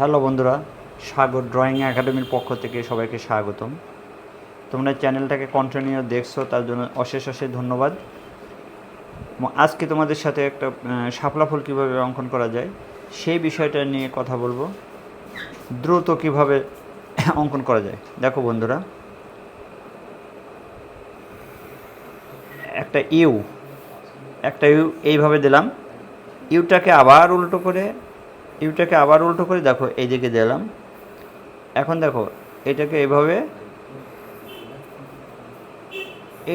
Hello বন্ধুরা সাগর drawing একাডেমির পক্ষ থেকে সবাইকে স্বাগতম। তোমরা চ্যানেলটাকে কন্টিনিউ দেখছ, তার জন্য অশেষ অশেষ ধন্যবাদ। আজকে তোমাদের সাথে একটা শাপলা ফুল কীভাবে অঙ্কন করা যায়, সেই বিষয়টা নিয়ে কথা বলব। দ্রুত কীভাবে অঙ্কন করা যায়, দেখো বন্ধুরা। একটা ইউ একটা ইউ এইভাবে দিলাম। ইউটাকে আবার উল্টো করে ইউটাকে আবার উল্টো করে, দেখো এই দিকে দিলাম এখন দেখো, এটাকে এভাবে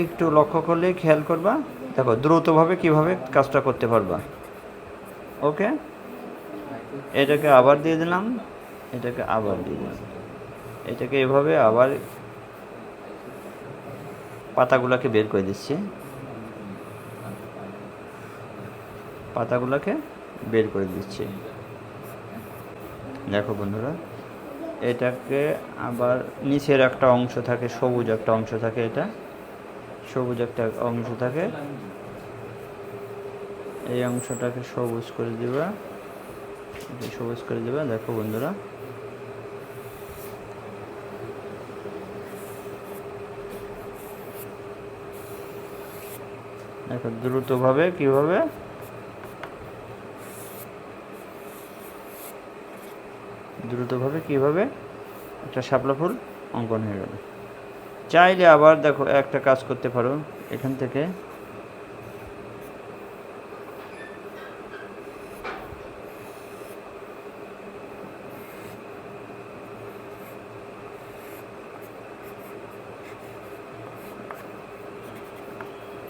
একটু লক্ষ্য করলে খেয়াল করবা। দেখো, দ্রুতভাবে কীভাবে কাজটা করতে পারবা। ওকে? এটাকে আবার দিয়ে দিলাম, এটাকে আবার দিয়ে দিলাম। এটাকে এভাবে আবার পাতাগুলোকে বের করে দিচ্ছি। পাতাগুলোকে বের করে দিচ্ছি। দেখো বন্ধুরা, এটাকে আবার নিচের একটা অংশ থাকে, সবুজ একটা অংশ থাকে এটা। সবুজ একটা অংশ থাকে। এই অংশটাকে সবুজ করে দিবা। সবুজ করে দিবা, দেখো বন্ধুরা। দেখো দ্রুতভাবে কীভাবে দ্রুতভাবে কীভাবে একটা শাপলা ফুল অঙ্কন হয়ে গেল। চাইলে আবার দেখো একটা কাজ করতে পারো। এখান থেকে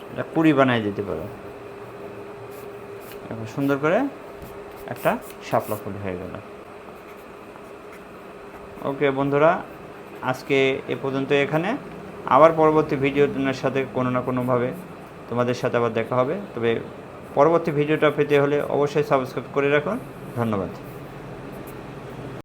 একটা পুরি বানাই দিতে পারো। সুন্দর করে একটা শাপলা ফুল হয়ে গেল। ওকে বন্ধুরা, আজকে এ পর্যন্ত এখানে। আবার পরবর্তী ভিডিওর সাথে কোনো না কোনোভাবে তোমাদের সাথে আবার দেখা হবে। তবে পরবর্তী ভিডিওটা পেতে হলে অবশ্যই সাবস্ক্রাইব করে রাখুন। ধন্যবাদ।